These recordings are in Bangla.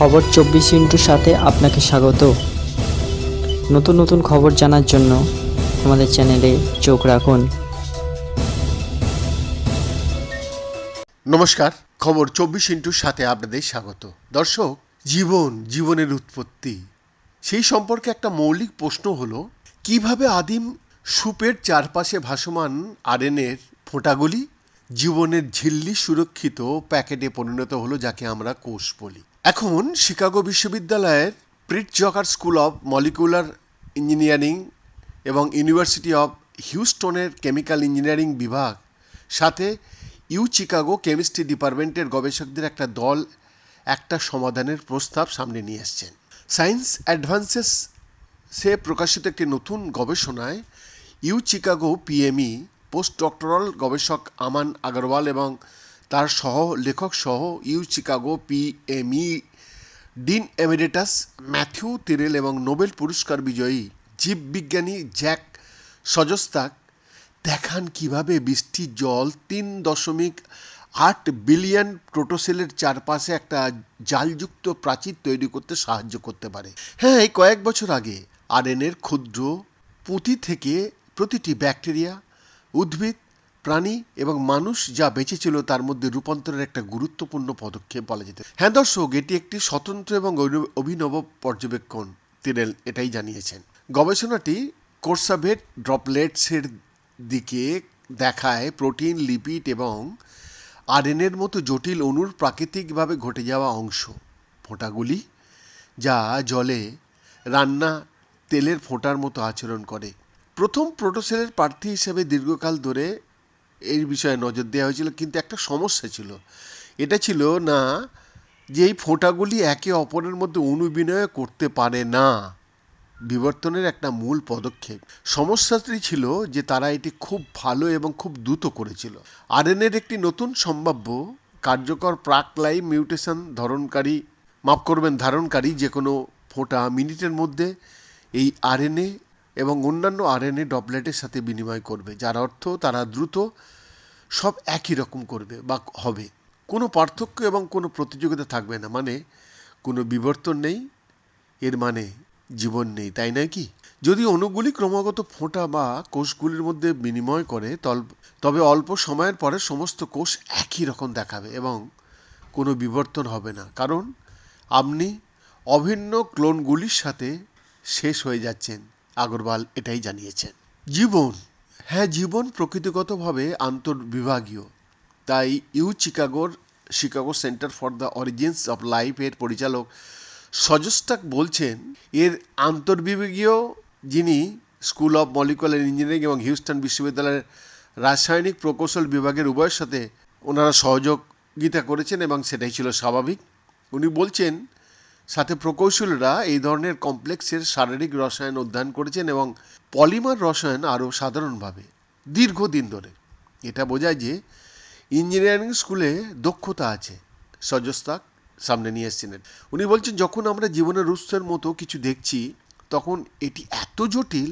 খবর চব্বিশ ইন্টুর সাথে আপনাকে স্বাগত। নতুন নতুন খবর জানার জন্য আমাদের চ্যানেলে চোখ রাখুন। নমস্কার, খবর চব্বিশ ইন্টুর সাথে আপনাদের স্বাগত। দর্শক, জীবন জীবনের উৎপত্তি। সেই সম্পর্কে একটা মৌলিক প্রশ্ন হলো, কীভাবে আদিম সুপের চারপাশে ভাসমান আরএনএর ফোঁটাগুলি জীবনের ঝিল্লি সুরক্ষিত প্যাকেটে পরিণত হলো, যাকে আমরা কোষ বলি? এখন শিকাগো বিশ্ববিদ্যালয়ের Pritzker school of molecular engineering এবং ইউনিভার্সিটি অব হিউস্টনের কেমিক্যাল ইঞ্জিনিয়ারিং বিভাগ, সাথে ইউ চিকাগো কেমিস্ট্রি ডিপার্টমেন্টের গবেষকদের একটা দল একটা সমাধানের প্রস্তাব সামনে নিয়ে এসছেন। সায়েন্স অ্যাডভান্সেস সে প্রকাশিত একটি নতুন গবেষণায় U Chicago PME post doctoral গবেষক আমান আগরওয়াল এবং তার সহ, লেখক সহ U Chicago PME dean emeritus, Matthew Tirrell এবং নোবেল পুরস্কার বিজয়ী জীববিজ্ঞানী জ্যাক সজস্তাক দেখান কীভাবে বৃষ্টির জল, তিন দশমিক আট বিলিয়ন প্রোটোসেলের চারপাশে একটা জালযুক্ত প্রাচীর তৈরি করতে সাহায্য করতে পারে। হ্যাঁ এই কয়েক বছর আগে আরএনএর ক্ষুদ্র পুঁতি থেকে প্রতিটি ব্যাকটেরিয়া, উদ্ভিদ প্রাণী এবং মানুষ যা বেঁচে ছিল তার মধ্যে রূপান্তরের একটা গুরুত্বপূর্ণ পদক্ষেপ বলা যেতে হ্যাঁ দর্শক, এটি একটি স্বতন্ত্র এবং অভিনব- পর্যবেক্ষণ তিরেল এটাই জানিয়েছেন। গবেষণাটি কোর্সাভেট ড্রপলেটসের দিকে দেখায় প্রোটিন, লিপিড এবং আরএনএর মতো জটিল অণুর প্রাকৃতিকভাবে ঘটে যাওয়া অংশ, ফোঁটাগুলি, যা জলে রান্না তেলের ফোঁটার মতো আচরণ করে। প্রথম প্রোটোসেলের প্রার্থী হিসেবে দীর্ঘকাল ধরে এই বিষয়ে নজর দেওয়া হয়েছিল, কিন্তু একটা সমস্যা ছিল। এটা ছিল না যে এই ফোঁটাগুলি একে অপরের মধ্যে অনুবিনয় করতে পারে না। বিবর্তনের একটা মূল পদক্ষেপ। সমস্যাটি ছিল যে তারা এটি খুব ভালো এবং খুব দ্রুত করেছিল। আরএনএর একটি নতুন সম্ভাব্য কার্যকর প্রাক লাইভ মিউটেশন ধরনকারী, মাফ করবেন, ধারণকারী যে কোনো ফোঁটা মিনিটের মধ্যে এই আরএনএ এবং অন্যান্য আরএনএ ডপলেটের সাথে বিনিময় করবে, যার অর্থ তারা দ্রুত সব একই রকম করবে বা হবে। কোনো পার্থক্য এবং কোনো প্রতিযোগিতা থাকবে না। মানে কোনো বিবর্তন নেই, এর মানে জীবন নেই, তাই নয় কি? যদি অণুগুলি ক্রমাগত ফোঁটা বা কোষগুলির মধ্যে বিনিময় করে তবে অল্প সময়ের পরে সমস্ত কোষ একই রকম দেখাবে এবং কোনো বিবর্তন হবে না। কারণ, আপনি অভিন্ন ক্লোনগুলির সাথে শেষ হয়ে যাচ্ছেন। আগরওয়াল এটাই জানিয়েছেন। জীবন হ্যাঁ জীবন প্রকৃতিগতভাবে আন্তর্বিভাগীয়। তাই U চিকাগোর, Chicago center for the origins of life এর পরিচালক সজস্টাক বলছেন, এর আন্তর্বিভাগীয় যিনি স্কুল অফ মলিকুলার ইঞ্জিনিয়ারিং এবং হিউস্টন বিশ্ববিদ্যালয়ের রাসায়নিক প্রকৌশল বিভাগের উভয়ের সাথে ওনারা সহযোগিতা করেছেন এবং সেটাই ছিল স্বাভাবিক। উনি বলছেন সাথে প্রকৌশলীরা এই ধরনের কমপ্লেক্সের শারীরিক রসায়ন অধ্যয়ন করেছেন এবং পলিমার রসায়ন আরও সাধারণভাবে, দীর্ঘদিন ধরে। এটা বোঝায় যে ইঞ্জিনিয়ারিং স্কুলে দক্ষতা আছে। সজস্তাক সামনে নিয়ে এসেছিলেন উনি বলছেন, যখন আমরা জীবনের উৎসের মতো কিছু দেখছি, তখন এটি এত জটিল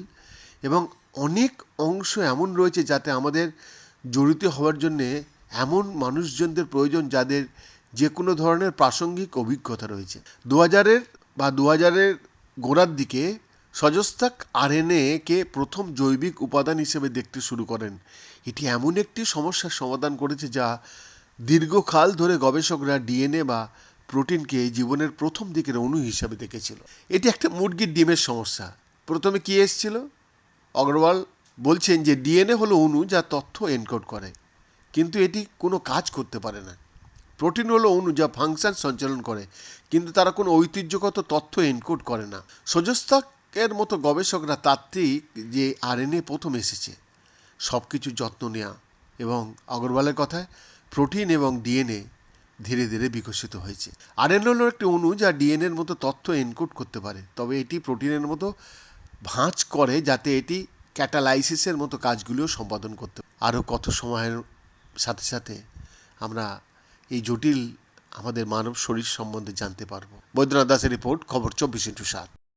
এবং অনেক অংশ এমন রয়েছে যাতে আমাদের জড়িত হওয়ার জন্যে এমন মানুষজনদের প্রয়োজন যাদের যে কোনো ধরনের প্রাসঙ্গিক অভিজ্ঞতা রয়েছে। দু হাজারের বা দু হাজারের গোড়ার দিকে সজস্তাক আরএনএ কে প্রথম জৈবিক উপাদান হিসেবে দেখতে শুরু করেন। এটি এমন একটি সমস্যার সমাধান করেছে যা দীর্ঘকাল ধরে গবেষকরা ডিএনএ বা প্রোটিনকে জীবনের প্রথম দিকের অণু হিসাবে দেখেছিল। এটি একটা মুরগির ডিমের সমস্যা। প্রথমে কি এসেছিল? অগ্রওয়াল বলছেন যে ডিএনএ হলো অণু যা তথ্য এনকোড করে, কিন্তু এটি কোনো কাজ করতে পারে না। প্রোটিন হলো অণু যা ফাংশন সঞ্চালন করে, কিন্তু তারা কোনো ঐতিহ্যগত তথ্য এনকোড করে না। সজস্তাকের মতো গবেষকরা তাত্ত্বিক যে আরএনএ প্রথম এসেছে সব কিছু যত্ন নেওয়া এবং অগরওয়ালের কথায় প্রোটিন এবং ডিএনএ ধীরে ধীরে বিকশিত হয়েছে। আরএনএ হলো একটি অণু যা ডিএনএর মতো তথ্য এনকোড করতে পারে, তবে এটি প্রোটিনের মতো ভাঁজ করে যাতে এটি ক্যাটালাইসিসের মতো কাজগুলিও সম্পাদন করতে আরও কত সময়ের সাথে সাথে আমরা এই জটিল আমাদের মানব শরীর সম্বন্ধে জানতে পারব। বৈদ্যনাথ দাসের রিপোর্ট, খবর চব্বিশ ইন্টু সাত।